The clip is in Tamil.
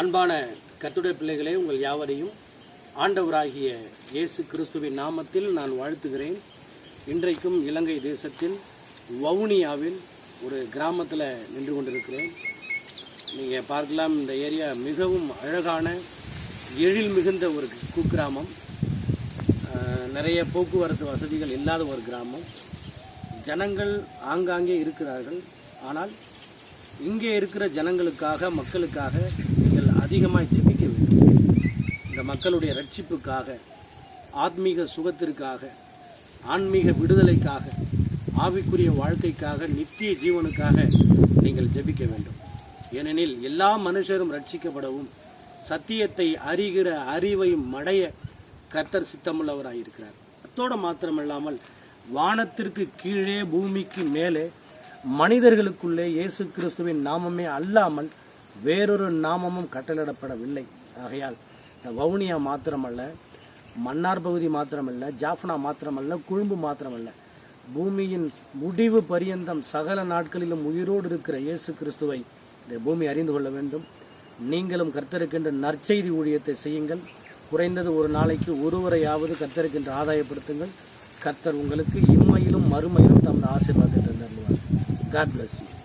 அன்பான கத்துடைய பிள்ளைகளே உங்கள் யாவரையும் ஆண்டவராகிய இயேசு கிறிஸ்துவின் நாமத்தில் நான் வாழ்த்துகிறேன். இன்றைக்கும் இலங்கை தேசத்தில் வவுனியாவில் ஒரு கிராமத்தில் நின்று கொண்டிருக்கிறேன். நீங்கள் பார்க்கலாம் இந்த ஏரியா மிகவும் அழகான எழில் மிகுந்த ஒரு குக்கிராமம். நிறைய போக்குவரத்து வசதிகள் இல்லாத ஒரு கிராமம். ஜனங்கள் ஆங்காங்கே இருக்கிறார்கள். ஆனால் இங்கே இருக்கிற ஜனங்களுக்காக மக்களுக்காக நீங்கள் அதிகமாக ஜெபிக்க வேண்டும். இந்த மக்களுடைய ரட்சிப்புக்காக ஆத்மீக சுகத்திற்காக ஆன்மீக விடுதலைக்காக ஆவிக்குரிய வாழ்க்கைக்காக நித்திய ஜீவனுக்காக நீங்கள் ஜெபிக்க வேண்டும். ஏனெனில் எல்லா மனுஷரும் ரட்சிக்கப்படவும் சத்தியத்தை அறிகிற அறிவையும் மடைய கர்த்தர் சித்தமுள்ளவராக இருக்கிறார் அத்தோடு மாத்திரமில்லாமல் வானத்திற்கு கீழே பூமிக்கு மேலே மனிதர்களுக்குள்ளே இயேசு கிறிஸ்துவின் நாமமே அல்லாமல் வேறொரு நாமமும் கட்டளிடப்படவில்லை ஆகையால் இந்த வவுனியா மாத்திரமல்ல மன்னார் பகுதி மாத்திரமல்ல ஜாஃப்னா மாத்திரமல்ல குழும்பு மாத்திரமல்ல பூமியின் முடிவு பரியந்தம் சகல நாட்களிலும் உயிரோடு இருக்கிற இயேசு கிறிஸ்துவை இந்த பூமி அறிந்து கொள்ள வேண்டும். நீங்களும் கர்த்தருக்கின்ற நற்செய்தி ஊழியத்தை செய்யுங்கள். குறைந்தது ஒரு நாளைக்கு ஒருவரையாவது கர்த்தருக்கின்ற ஆதாயப்படுத்துங்கள். கர்த்தர் உங்களுக்கு இம்மையிலும் மறுமையிலும் தமது ஆசீர்வாதத்தை தந்தார் காட் bless you